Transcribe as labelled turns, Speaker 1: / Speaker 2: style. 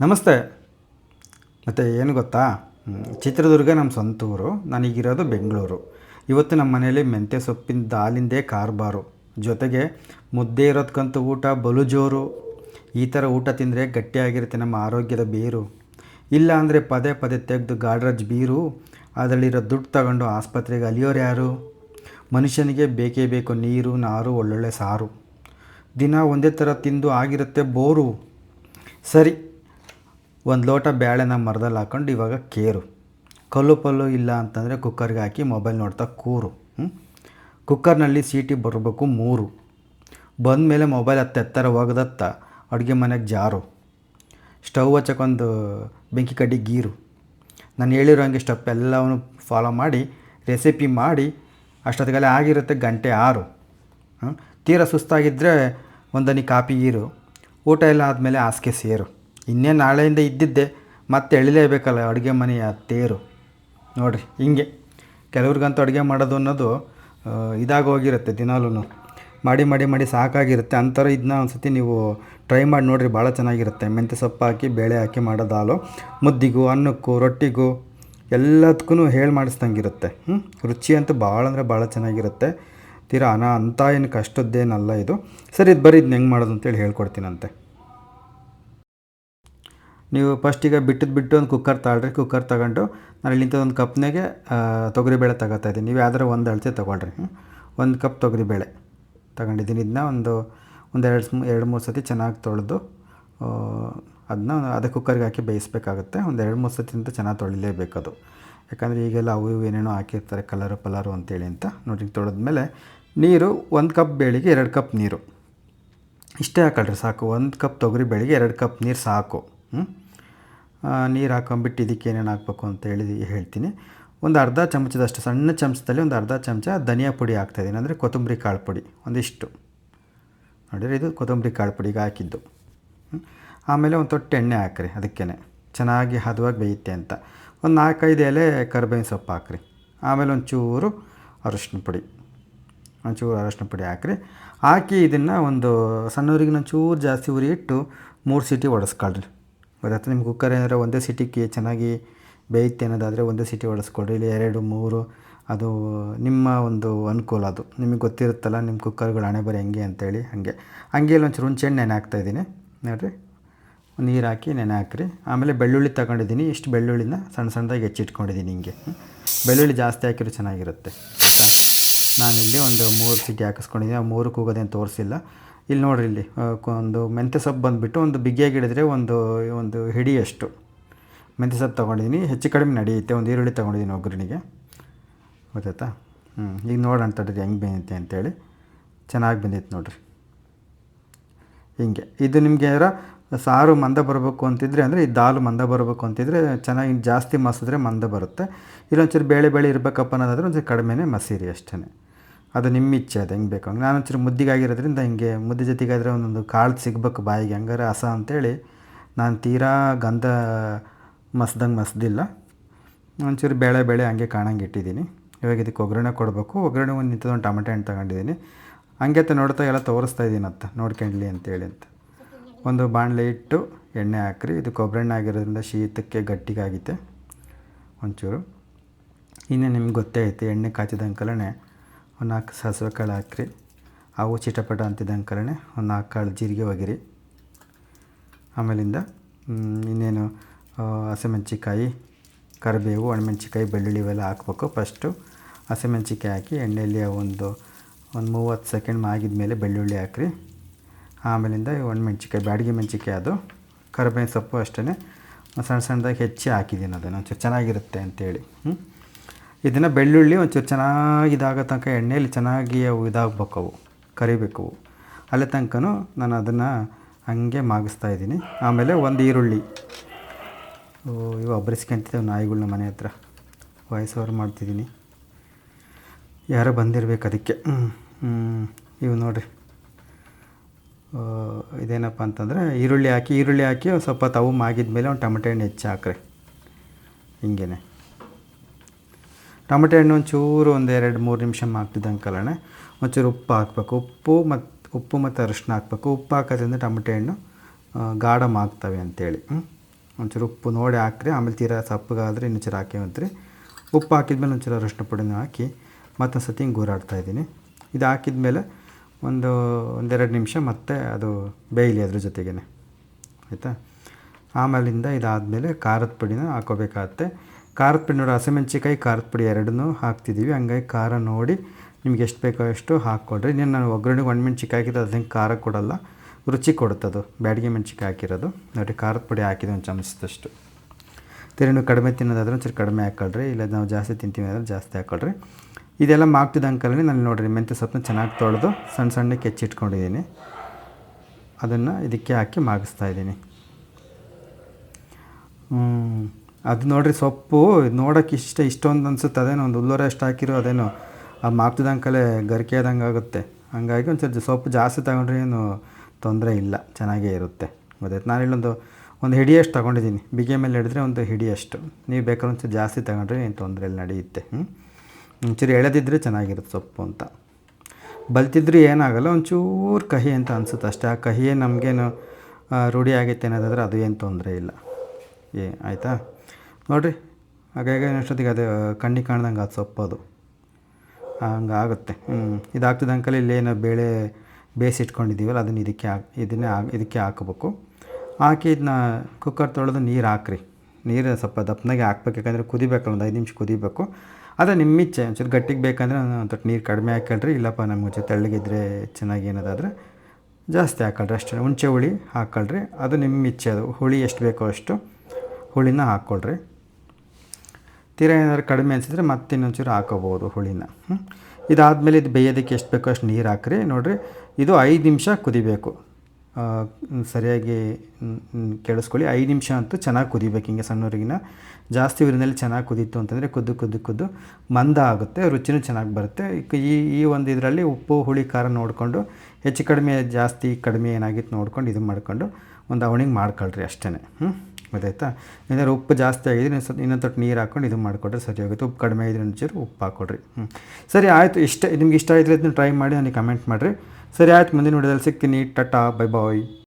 Speaker 1: ನಮಸ್ತೆ. ಮತ್ತು ಏನು ಗೊತ್ತಾ? ಚಿತ್ರದುರ್ಗ ನಮ್ಮ ಸ್ವಂತ ಊರು, ನನಗಿರೋದು ಬೆಂಗಳೂರು. ಇವತ್ತು ನಮ್ಮ ಮನೇಲಿ ಮೆಂತ್ಯ ಸೊಪ್ಪಿನ ದಾಲಿಂದೇ ಕಾರ್ಬಾರು. ಜೊತೆಗೆ ಮುದ್ದೆ ಇರೋದ್ಕಂತೂ ಊಟ ಬಲು ಜೋರು. ಈ ಥರ ಊಟ ತಿಂದರೆ ಗಟ್ಟಿಯಾಗಿರುತ್ತೆ ನಮ್ಮ ಆರೋಗ್ಯದ ಬೇರು. ಇಲ್ಲ ಅಂದರೆ ಪದೇ ಪದೇ ತೆಗೆದು ಗಾಡ್ರಜ್ ಬೀರು. ಅದರಲ್ಲಿರೋ ದುಡ್ಡು ತಗೊಂಡು ಆಸ್ಪತ್ರೆಗೆ ಅಲಿಯೋರು ಯಾರು? ಮನುಷ್ಯನಿಗೆ ಬೇಕೇ ಬೇಕು ನೀರು, ನಾರು, ಒಳ್ಳೊಳ್ಳೆ ಸಾರು. ದಿನ ಒಂದೇ ಥರ ತಿಂದು ಆಗಿರುತ್ತೆ ಬೋರು. ಸರಿ ಒಂದು ಲೋಟ ಬೇಳೆನ ಮರದಲ್ಲಿ ಹಾಕ್ಕೊಂಡು ಇವಾಗ ಕೇರು. ಕಲ್ಲು ಪಲ್ಲು ಇಲ್ಲ ಅಂತಂದರೆ ಕುಕ್ಕರ್ಗೆ ಹಾಕಿ ಮೊಬೈಲ್ ನೋಡ್ತಾ ಕೂರು? ಕುಕ್ಕರ್ನಲ್ಲಿ ಸೀಟಿ ಬರಬೇಕು ಮೂರು. ಬಂದಮೇಲೆ ಮೊಬೈಲ್ ಹತ್ತ ಎತ್ತರ ಒಗೆದತ್ತ ಅಡುಗೆ ಮನೆಗೆ ಜಾರು. ಸ್ಟವ್ ಹಚ್ಚಕ್ಕೊಂದು ಬೆಂಕಿ ಕಡ್ಡಿ ಗೀರು. ನಾನು ಹೇಳಿರೋ ಹಂಗೆ ಸ್ಟೆಪ್ ಎಲ್ಲವನ್ನು ಫಾಲೋ ಮಾಡಿ ರೆಸಿಪಿ ಮಾಡಿ, ಅಷ್ಟೊತ್ತಿಗೆಲ್ಲ ಆಗಿರುತ್ತೆ ಗಂಟೆ ಆರು? ತೀರಾ ಸುಸ್ತಾಗಿದ್ದರೆ ಒಂದನಿ ಕಾಪಿ ಗೀರು. ಊಟ ಎಲ್ಲ ಆದಮೇಲೆ ಹಾಸಿಗೆ ಸೇರು. ಇನ್ನೇನು ನಾಳೆಯಿಂದ ಇದ್ದಿದ್ದೆ, ಮತ್ತೆ ಎಳಿಲೇಬೇಕಲ್ಲ ಅಡುಗೆ ಮನೆಯ ತೇರು. ನೋಡಿರಿ, ಹಿಂಗೆ. ಕೆಲವ್ರಿಗಂತೂ ಅಡುಗೆ ಮಾಡೋದು ಅನ್ನೋದು ಇದಾಗೋಗಿರುತ್ತೆ ದಿನಾಲೂ ಮಾಡಿ ಮಾಡಿ ಮಾಡಿ ಸಾಕಾಗಿರುತ್ತೆ. ಅಂಥವ್ರು ಇದನ್ನ ಒಂದ್ಸತಿ ನೀವು ಟ್ರೈ ಮಾಡಿ ನೋಡಿರಿ, ಭಾಳ ಚೆನ್ನಾಗಿರುತ್ತೆ. ಮೆಂತ್ಯ ಸೊಪ್ಪು ಹಾಕಿ, ಬೇಳೆ ಹಾಕಿ ಮಾಡೋದು ಹಾಲು. ಮುದ್ದಿಗೂ, ಅನ್ನಕ್ಕೂ, ರೊಟ್ಟಿಗೂ ಎಲ್ಲದಕ್ಕೂ ಹೇಳಿ ಮಾಡಿಸ್ದಂಗಿರುತ್ತೆ. ಹ್ಞೂ ರುಚಿ ಅಂತೂ ಭಾಳ ಅಂದರೆ ಭಾಳ ಚೆನ್ನಾಗಿರುತ್ತೆ. ತೀರಾ ಅನ ಅಂಥ ಏನು ಕಷ್ಟದ್ದೇನಲ್ಲ ಇದು. ಸರಿ, ಇದು ಬರೀ ಇದನ್ನ ಹೆಂಗೆ ಮಾಡೋದು ಅಂತೇಳಿ ಹೇಳ್ಕೊಡ್ತೀನಂತೆ. ನೀವು ಫಸ್ಟಿಗೆ ಬಿಟ್ಟಿದ್ದು ಬಿಟ್ಟು ಒಂದು ಕುಕ್ಕರ್ ತಗೊಳ್ರಿ ಕುಕ್ಕರ್ ತಗೊಂಡು ನಾನು ಇಲ್ಲಿಂದ ಒಂದು ಕಪ್ನಾಗೆ ತೊಗರಿಬೇಳೆ ತಗೋತಾ ಇದ್ದೀನಿ. ನೀವು ಯಾವ್ದಾರು ಒಂದು ಅಳತೆ ತೊಗೊಳ್ರಿ ಒಂದು ಕಪ್ ತೊಗರಿಬೇಳೆ ತಗೊಂಡಿದ್ದೀನಿ. ಇದನ್ನ ಒಂದು ಒಂದು ಎರಡು ಸ್ಮೂ ಎರಡು ಮೂರು ಸತಿ ಚೆನ್ನಾಗಿ ತೊಳೆದು ಅದನ್ನ ಅದೇ ಕುಕ್ಕರ್ಗೆ ಹಾಕಿ ಬೇಯಿಸ್ಬೇಕಾಗುತ್ತೆ. ಒಂದು ಎರಡು ಮೂರು ಸತಿ ಅಂತ ಚೆನ್ನಾಗಿ ತೊಳಿಲೇಬೇಕು ಅದು. ಯಾಕಂದರೆ ಈಗೆಲ್ಲ ಅವು ಇವು ಏನೇನೋ ಹಾಕಿರ್ತಾರೆ ಕಲರು ಪಲರು ಅಂತೇಳಿ ಅಂತ. ನೋಡಿ ತೊಳೆದ್ಮೇಲೆ ನೀರು ಒಂದು ಕಪ್ ಬೇಳೆಗೆ ಎರಡು ಕಪ್ ನೀರು. ಇಷ್ಟೇ ಹಾಕೊಳ್ರಿ ಸಾಕು. ಒಂದು ಕಪ್ ತೊಗರಿ ಬೇಳೆಗೆ ಎರಡು ಕಪ್ ನೀರು ಸಾಕು ಹ್ಞೂ ನೀರು ಹಾಕೊಂಬಿಟ್ಟು ಇದಕ್ಕೆ ಏನೇನು ಹಾಕ್ಬೇಕು ಅಂತ ಹೇಳಿ ಹೇಳ್ತೀನಿ. ಒಂದು ಅರ್ಧ ಚಮಚದಷ್ಟು ಸಣ್ಣ ಚಮಚದಲ್ಲಿ ಒಂದು ಅರ್ಧ ಚಮಚ ಧನಿಯಾ ಪುಡಿ ಹಾಕ್ತಾಯಿದ್ದೀನಿ ಅಂದರೆ ಕೊತ್ತಂಬರಿ ಕಾಳು ಪುಡಿ, ಒಂದಿಷ್ಟು. ನೋಡಿರಿ ಇದು ಕೊತ್ತಂಬರಿ ಕಾಳು ಪುಡಿಗೆ ಹಾಕಿದ್ದು. ಆಮೇಲೆ ಒಂದು ತೊಟ್ಟು ಎಣ್ಣೆ ಹಾಕ್ರಿ ಅದಕ್ಕೇ ಚೆನ್ನಾಗಿ ಹದವಾಗಿ ಬೇಯುತ್ತೆ ಅಂತ. ಒಂದು ನಾಲ್ಕೈದು ಎಲೆ ಕರ್ಬೇವಿನ ಸೊಪ್ಪು ಹಾಕ್ರಿ. ಆಮೇಲೆ ಒಂಚೂರು ಅರಶಿನ ಪುಡಿ. ಒಂಚೂರು ಅರಶಿನ ಪುಡಿ ಹಾಕ್ರಿ. ಹಾಕಿ ಇದನ್ನು ಒಂದು ಸಣ್ಣವ್ರಿಗೆ ಒಂಚೂರು ಜಾಸ್ತಿ ಉರಿ ಇಟ್ಟು ಮೂರು ಸೀಟಿ ಒಡಿಸ್ಕೊಳ್ರಿ. ಗೊತ್ತಾಯ್ತು ನಿಮ್ಮ ಕುಕ್ಕರ್ ಏನಾದರೆ ಒಂದೇ ಸಿಟಿಗೆ ಚೆನ್ನಾಗಿ ಬೇಯುತ್ತೆ ಅನ್ನೋದಾದರೆ ಒಂದೇ ಸೀಟಿ ಹೊಡೆಸ್ಕೊಡ್ರಿ ಇಲ್ಲಿ ಎರಡು, ಮೂರು, ಅದು ನಿಮ್ಮ ಒಂದು ಅನುಕೂಲ ಅದು. ನಿಮಗೆ ಗೊತ್ತಿರುತ್ತಲ್ಲ ನಿಮ್ಮ ಕುಕ್ಕರ್ಗಳು ಹಣೆ ಬರೀ ಹೆಂಗೆ ಅಂತೇಳಿ ಹಾಗೆ. ಹಂಗೆ ಇಲ್ಲಿ ಒಂಚೂರು ಹುಣ್ಸೆಹಣ್ಣು ನೆನೆ ಹಾಕ್ತಾಯಿದ್ದೀನಿ ನೋಡಿರಿ. ನೀರು ಹಾಕಿ ನೆನೆ ಹಾಕ್ರಿ. ಆಮೇಲೆ ಬೆಳ್ಳುಳ್ಳಿ ತಗೊಂಡಿದ್ದೀನಿ. ಇಷ್ಟು ಬೆಳ್ಳುಳ್ಳಿನ ಸಣ್ಣ ಸಣ್ಣದಾಗಿ ಹೆಚ್ಚಿಟ್ಕೊಂಡಿದ್ದೀನಿ ಹಿಂಗೆ. ಬೆಳ್ಳುಳ್ಳಿ ಜಾಸ್ತಿ ಹಾಕಿರೋ ಚೆನ್ನಾಗಿರುತ್ತೆ. ನಾನಿಲ್ಲಿ ಒಂದು ಮೂರು ಸಿಟಿ ಹಾಕಿಸ್ಕೊಂಡಿದ್ದೀನಿ. ಆ ಮೂರು ಕೂಗೋದೇನು ತೋರಿಸಿಲ್ಲ. ಇಲ್ಲಿ ನೋಡ್ರಿ ಇಲ್ಲಿ ಒಂದು ಮೆಂತ್ಯ ಸೊಪ್ಪು ಬಂದುಬಿಟ್ಟು ಒಂದು ಬಿಗಿಯಾಗಿ ಹಿಡಿದ್ರೆ ಒಂದು ಒಂದು ಹಿಡಿಯಷ್ಟು ಮೆಂತ್ಯ ಸೊಪ್ಪು ತೊಗೊಂಡಿದ್ದೀನಿ ಹೆಚ್ಚು ಕಡಿಮೆ ನಡೆಯುತ್ತೆ, ಒಂದು ಈರುಳ್ಳಿ ತೊಗೊಂಡಿದ್ದೀನಿ ಒಗ್ಗರಣೆಗೆ. ಗೊತ್ತಾಯ್ತಾ? ಹ್ಞೂ ಈಗ ನೋಡೋಣ ತಡ್ರಿ ಹೆಂಗೆ ಬಂದೈತೆ ಅಂತೇಳಿ. ಚೆನ್ನಾಗಿ ಬಂದೈತೆ ನೋಡಿರಿ. ಹಿಂಗೆ, ಇದು ನಿಮಗೆ ಯಾರ ಸಾರು ಮಂದ ಬರಬೇಕು ಅಂತಿದ್ರೆ, ಅಂದರೆ ಈ ದಾಲು ಮಂದ ಬರಬೇಕು ಅಂತಿದ್ರೆ ಚೆನ್ನಾಗಿ ಜಾಸ್ತಿ ಮಸಿದ್ರೆ ಮಂದ ಬರುತ್ತೆ. ಇಲ್ಲೊಂಚೂರು ಬೇಳೆ ಬೇಳೆ ಇರಬೇಕಪ್ಪ ಅನ್ನೋದಾದ್ರೆ ಒಂಚೂರು ಕಡಿಮೆನೇ ಮಸೀರಿ ಅಷ್ಟೇ ಅದು ನಿಮ್ಮ ಇಚ್ಛೆ, ಅದು ಹೆಂಗೆ ಬೇಕು? ನಾನು ಒಂಚೂರು ಮುದ್ದಿಗಾಗಿರೋದ್ರಿಂದ ಹಿಂಗೆ ಮುದ್ದೆ ಜೊತೆಗಾದರೆ ಒಂದೊಂದು ಕಾಳು ಸಿಗ್ಬೇಕು ಬಾಯಿಗೆ. ಹಂಗಾರೆ ಹಸ ಅಂತೇಳಿ ನಾನು ತೀರಾ ಗಂಧ ಮಸ್ದಂಗೆ ಮಸ್ದಿಲ್ಲ. ಒಂಚೂರು ಬೇಳೆ ಬೇಳೆ ಹಂಗೆ ಕಾಣಂಗೆ ಇಟ್ಟಿದ್ದೀನಿ. ಇವಾಗ ಇದಕ್ಕೆ ಒಗ್ಗರಣೆ ಕೊಡಬೇಕು. ಒಗ್ಗರಣೆ ಒಂದು ನಿಂತದೊಂದು ಟೊಮೆಟೊ ಹಣ್ಣು ತಗೊಂಡಿದ್ದೀನಿ. ಹಂಗೆ ನೋಡ್ತಾ ಎಲ್ಲ ತೋರಿಸ್ತಾ ಇದ್ದೀನಿ ಅಂತ ನೋಡ್ಕೊಂಡ್ಲಿ ಅಂತೇಳಿ ಅಂತ. ಒಂದು ಬಾಣಲೆ ಇಟ್ಟು ಎಣ್ಣೆ ಹಾಕ್ರಿ. ಇದು ಕೊಬ್ಬರೆಣ್ಣೆ ಆಗಿರೋದ್ರಿಂದ ಶೀತಕ್ಕೆ ಗಟ್ಟಿಗಾಗಿತ್ತೆ ಒಂಚೂರು. ಇನ್ನೇ ನಿಮ್ಗೆ ಗೊತ್ತೇ ಐತೆ, ಎಣ್ಣೆ ಕಾಯ್ತಿದ್ದಂಕಲೇ ಒಂದು ನಾಲ್ಕು ಸಾಸಿವೆ ಕಾಳು ಹಾಕ್ರಿ. ಅವು ಚಿಟಪಟ ಅಂತಿದ್ದಂಕಲೇ ಒಂದು ನಾಲ್ಕು ಕಾಳು ಜೀರಿಗೆ ಒಗಿರಿ. ಆಮೇಲಿಂದ ಇನ್ನೇನು ಹಸಿಮೆಣ್ಸಿಕಾಯಿ ಕರಿಬೇವು ಒಣಮೆಣ್ಸಿಕಾಯಿ ಬೆಳ್ಳುಳ್ಳಿ ಇವೆಲ್ಲ ಹಾಕ್ಬೇಕು. ಫಸ್ಟು ಹಸಿಮೆಣ್ಸಿಕಾಯಿ ಹಾಕಿ ಎಣ್ಣೆಯಲ್ಲಿ ಒಂದು ಒಂದು ಮೂವತ್ತು ಸೆಕೆಂಡ್ ಮಾಗಿದ ಮೇಲೆ ಬೆಳ್ಳುಳ್ಳಿ ಹಾಕ್ರಿ. ಆಮೇಲಿಂದ ಒಣಮೆಣ್ಸಿಕಾಯಿ ಬ್ಯಾಡಗಿ ಮೆಣ್ಸಿಕಾಯಿ ಅದು, ಕರಿಬೇವಿನ ಸೊಪ್ಪು ಅಷ್ಟೇ ಸಣ್ಣ ಸಣ್ಣದಾಗಿ ಹೆಚ್ಚಿ ಹಾಕಿದ್ದೀನಿ ಅದನ್ನು, ಒಂಚೂರು ಚೆನ್ನಾಗಿರುತ್ತೆ ಅಂತೇಳಿ. ಹ್ಞೂ ಇದನ್ನು ಬೆಳ್ಳುಳ್ಳಿ ಒಂಚೂರು ಚೆನ್ನಾಗಿ ಇದಾಗೋ ತನಕ ಎಣ್ಣೆಯಲ್ಲಿ ಚೆನ್ನಾಗಿ ಅವು ಇದಾಗಬೇಕು ಅವು ಕರಿಬೇಕು ಅಲ್ಲೇ ತನಕ ನಾನು ಅದನ್ನು ಹಂಗೆ ಮಾಗಿಸ್ತಾ ಇದ್ದೀನಿ. ಆಮೇಲೆ ಒಂದು ಈರುಳ್ಳಿ. ಓ, ಇವು ಒಬ್ಬರಿಸ್ಕೊಂತಿದ್ದೇವೆ ನಾಯಿಗಳನ್ನ ಮನೆ ಹತ್ರ. ವಾಯ್ಸ್ ಓವರ್ ಮಾಡ್ತಿದ್ದೀನಿ. ಯಾರೋ ಬಂದಿರಬೇಕು ಅದಕ್ಕೆ. ಇವು ನೋಡಿರಿ. ಇದೇನಪ್ಪ ಅಂತಂದರೆ ಈರುಳ್ಳಿ ಹಾಕಿ ಈರುಳ್ಳಿ ಹಾಕಿ ಸ್ವಲ್ಪ ತವು ಮಾಗಿದ ಮೇಲೆ ಒಂದು ಟೊಮೆಟೊ ಹಣ್ಣು ಹೆಚ್ಚು ಹಾಕ್ರಿ ಹಿಂಗೇ ಟೊಮೆಟೊ ಹಣ್ಣು ಒಂಚೂರು ಒಂದು ಎರಡು ಮೂರು ನಿಮಿಷ ಹಾಕ್ತಿದ್ದಂಗೆ ಕಲಣೆ. ಒಂಚೂರು ಉಪ್ಪು ಹಾಕ್ಬೇಕು. ಉಪ್ಪು ಮತ್ತು ಉಪ್ಪು ಮತ್ತು ಅರಿಶಿನ ಹಾಕ್ಬೇಕು. ಉಪ್ಪು ಹಾಕೋದ್ರಿಂದ ಟೊಮೆಟೊ ಹಣ್ಣು ಗಾಢ ಮಾಗ್ತವೆ ಅಂತೇಳಿ. ಒಂಚೂರು ಉಪ್ಪು ನೋಡಿ ಹಾಕ್ರಿ. ಆಮೇಲೆ ತೀರಾ ಸಪ್ಪಗಾದರೆ ಇನ್ನೂ ಚೂರು ಹಾಕಿ ಅಂತ್ರಿ ಉಪ್ಪು ಹಾಕಿದ್ಮೇಲೆ ಒಂಚೂರು ಅರಿಶಿನ ಪುಡಿನ ಹಾಕಿ ಮತ್ತೊಂದು ಸತಿ ಹಿಂಗೆ ಗೂರಾಡ್ತಾ ಇದ್ದೀನಿ. ಇದು ಹಾಕಿದ್ಮೇಲೆ ಒಂದು, ಒಂದೆರಡು ನಿಮಿಷ ಮತ್ತೆ ಅದು ಬೇಯಲಿ ಅದ್ರ ಜೊತೆಗೇ ಆಯಿತಾ? ಆಮೇಲಿಂದ ಇದಾದಮೇಲೆ ಖಾರದ ಪುಡಿನ ಹಾಕೋಬೇಕಾಗತ್ತೆ. ಖಾರದ ಪುಡಿ ನೋಡಿ ಹಸಿಮೆಣ್ಸಿಕಾಯಿ ಖಾರದ ಪುಡಿ ಎರಡನ್ನೂ ಹಾಕ್ತಿದ್ದೀವಿ. ಹಂಗಾಗಿ ಖಾರ ನೋಡಿ ನಿಮ್ಗೆ ಎಷ್ಟು ಬೇಕೋ ಅಷ್ಟು ಹಾಕ್ಕೊಡ್ರಿ. ಇನ್ನೇನು ನಾನು ಒಗ್ಗರಣೆಗೆ ಒಣ ಮೆಣ್ಸಿಕಾಯಿ ಹಾಕಿದ್ದು ಅದಕ್ಕೆ ಖಾರ ಕೊಡೋಲ್ಲ, ರುಚಿ ಕೊಡುತ್ತೆ ಅದು ಬ್ಯಾಡಿಗೆ ಮೆಣ್ಸಿಕಾಯಿ ಹಾಕಿರೋದು. ನೋಡಿ ಖಾರದ ಪುಡಿ ಹಾಕಿದೆ ಒಂದು ಚಮಚದಷ್ಟು. ತೆರೆ ನೀವು ಕಡಿಮೆ ತಿನ್ನೋದಾದ್ರೆ ಒಂಚೂರು ಕಡಿಮೆ ಹಾಕ್ಕೊಳ್ರಿ ಇಲ್ಲ ನಾವು ಜಾಸ್ತಿ ತಿಂತೀವಿ ಅಂದರೆ ಜಾಸ್ತಿ ಹಾಕೊಳ್ರಿ ಇದೆಲ್ಲ ಮಾಡ್ತಿದ್ದಂಕಲ್ಲಿ ನಾನು ನೋಡಿರಿ, ಮೆಂತ್ಯ ಸೊಪ್ಪನ್ನ ಚೆನ್ನಾಗಿ ತೊಳೆದು ಸಣ್ಣ ಸಣ್ಣಕ್ಕೆ ಹೆಚ್ಚಿಟ್ಕೊಂಡಿದ್ದೀನಿ ಅದನ್ನು ಇದಕ್ಕೆ ಹಾಕಿ ಮಾಗಿಸ್ತಾ ಇದ್ದೀನಿ. ಹ್ಮ್. ಅದು ನೋಡ್ರಿ ಸೊಪ್ಪು ನೋಡೋಕೆ ಇಷ್ಟ ಇಷ್ಟೊಂದು ಅನ್ಸುತ್ತೆ. ಅದೇನೋ ಒಂದು ಹುಲ್ಲೂರ ಎಷ್ಟು ಹಾಕಿರೋ ಅದೇನೋ ಆ ಮಾರ್ತಿದಂಕಲೆ ಗರಿಕೆ ಆದಂಗೆ ಆಗುತ್ತೆ. ಹಂಗಾಗಿ ಒಂದು ಸ್ವಲ್ಪ ಸೊಪ್ಪು ಜಾಸ್ತಿ ತಗೊಂಡ್ರೆ ಏನು ತೊಂದರೆ ಇಲ್ಲ, ಚೆನ್ನಾಗೇ ಇರುತ್ತೆ. ಗೊತ್ತಾಯ್ತು? ನಾನು ಇಲ್ಲೊಂದು ಒಂದು ಹಿಡಿಯಷ್ಟು ತೊಗೊಂಡಿದ್ದೀನಿ. ಬಿಗೆ ಮೇಲೆ ಹಿಡಿದ್ರೆ ಒಂದು ಹಿಡಿಯಷ್ಟು. ನೀವು ಬೇಕಾದ್ರೆ ಒಂಚೂರು ಜಾಸ್ತಿ ತಗೊಂಡ್ರೆ ಏನು ತೊಂದರೆ ಇಲ್ಲ ನಡೆಯುತ್ತೆ ಹ್ಞೂ ಒಂಚೂರು ಎಳೆದಿದ್ದರೆ ಚೆನ್ನಾಗಿರುತ್ತೆ ಸೊಪ್ಪು ಅಂತ. ಬಲ್ತಿದ್ರೆ ಏನಾಗಲ್ಲ, ಒಂಚೂರು ಕಹಿ ಅಂತ ಅನಿಸುತ್ತೆ ಅಷ್ಟೇ. ಆ ಕಹಿಯೇ ನಮಗೇನು ರೂಢಿ ಆಗೈತೆ ಅನ್ನೋದಾದರೆ ಅದು ಏನು ತೊಂದರೆ ಇಲ್ಲ. ಏ, ಆಯಿತಾ? ನೋಡಿರಿ, ಹಾಗಾಗಿ ಅಷ್ಟೊತ್ತಿಗೆ ಅದು ಕಣ್ಣಿಗೆ ಕಾಣ್ದಂಗೆ ಅದು ಸೊಪ್ಪು ಅದು. ಹಂಗೆ ಆಗುತ್ತೆ ಹ್ಞೂ ಇದಾಗ್ತದೆ ಅಂಕಲ್ ಇಲ್ಲೇನು ಬೇಳೆ ಬೇಯಿಸಿಟ್ಕೊಂಡಿದ್ದೀವಲ್ಲ ಅದನ್ನು ಇದಕ್ಕೆ ಹಾಕಿ, ಇದನ್ನೇ ಇದಕ್ಕೆ ಹಾಕಬೇಕು. ಹಾಕಿ ಇದನ್ನ ಕುಕ್ಕರ್ ತೊಳೆದು ನೀರು ಹಾಕ್ರಿ. ನೀರು ಸ್ವಲ್ಪ ದಪ್ಪನಾಗೆ ಹಾಕ್ಬೇಕು, ಯಾಕಂದರೆ ಕುದಿಬೇಕಲ್ಲ ಒಂದು ಐದು ನಿಮಿಷ ಕುದಿಬೇಕು. ಅದೇ ನಿಮ್ಮ ಇಚ್ಛೆ ಒಂಚೂರು ಗಟ್ಟಿಗೆ ಬೇಕಂದರೆ ಒಂದು ತೊಟ್ಟು ನೀರು ಕಡಿಮೆ ಹಾಕೊಳ್ರಿ ಇಲ್ಲಪ್ಪ ನಮಗೆ ಒಂಚೂರು ತೆಳ್ಳಗಿದ್ರೆ ಚೆನ್ನಾಗಿ ಏನದಾದ್ರೆ ಜಾಸ್ತಿ ಹಾಕೊಳ್ರಿ ಅಷ್ಟೇ. ಹುಣಸೆ ಹುಳಿ ಹಾಕೊಳ್ರಿ, ಅದು ನಿಮ್ಮ ಇಚ್ಛೆ ಅದು ಹುಳಿ ಎಷ್ಟು ಬೇಕೋ ಅಷ್ಟು ಹುಳಿನ ಹಾಕ್ಕೊಳ್ರಿ. ತೀರಾ ಏನಾದ್ರು ಕಡಿಮೆ ಅನಿಸಿದ್ರೆ ಮತ್ತೆ ಇನ್ನೊಂಚೂರು ಹಾಕೋಬೋದು ಹುಳಿನ. ಇದಾದಮೇಲೆ ಇದು ಬೇಯೋದಕ್ಕೆ ಎಷ್ಟು ಬೇಕೋ ಅಷ್ಟು ನೀರು ಹಾಕ್ರಿ. ನೋಡಿರಿ, ಇದು ಐದು ನಿಮಿಷ ಕುದಿಬೇಕು. ಸರಿಯಾಗಿ ಕೆಡಿಸ್ಕೊಳ್ಳಿ. ಐದು ನಿಮಿಷ ಅಂತೂ ಚೆನ್ನಾಗಿ ಕುದಿಬೇಕು ಹಿಂಗೆ ಸಣ್ಣವ್ರಿಗಿನ. ಜಾಸ್ತಿ ಊರಿನಲ್ಲಿ ಚೆನ್ನಾಗಿ ಕುದೀತು ಅಂತಂದರೆ ಕುದ್ದು ಕುದ್ದು ಕುದ್ದು ಮಂದ ಆಗುತ್ತೆ, ರುಚಿನೂ ಚೆನ್ನಾಗಿ ಬರುತ್ತೆ. ಈ ಈ ಒಂದು ಇದರಲ್ಲಿ ಉಪ್ಪು, ಹುಳಿ, ಖಾರ ನೋಡಿಕೊಂಡು, ಹೆಚ್ಚು ಕಡಿಮೆ, ಜಾಸ್ತಿ ಕಡಿಮೆ ಏನಾಗಿತ್ತು ನೋಡ್ಕೊಂಡು ಇದು ಮಾಡ್ಕೊಂಡು ಒಂದು ಅವಣಿಗೆ ಮಾಡ್ಕೊಳ್ರಿ ಅಷ್ಟೇ ಹ್ಞೂ ಗೊತ್ತಾಯ್ತಾ? ಏನಾದ್ರು ಉಪ್ಪು ಜಾಸ್ತಿ ಆಗಿದ್ರೆ ಸ್ವಲ್ಪ ಇನ್ನೊಂದು ತೊಟ್ಟು ನೀರು ಹಾಕ್ಕೊಂಡು ಇದು ಮಾಡಿಕೊಟ್ರೆ ಸರಿ ಹೋಗುತ್ತೆ ಉಪ್ಪು ಕಡಿಮೆ ಇದ್ರೆ ಒಂಚೂರು ಉಪ್ಪು ಹಾಕ್ಕೊಡ್ರಿ ಹ್ಞೂ ಸರಿ, ಆಯಿತು. ಇಷ್ಟ ನಿಮ್ಗೆ ಇಷ್ಟ ಆಯಿತು ಇದನ್ನ ಟ್ರೈ ಮಾಡಿ ನನಗೆ ಕಮೆಂಟ್ ಮಾಡಿರಿ. ಸರಿ, ಆಯ್ತು. ಮುಂದಿನ ವಿಡಿಯೋದಲ್ಲಿ ಸಿಗ್ತೀನಿ. Ta-ta bye bye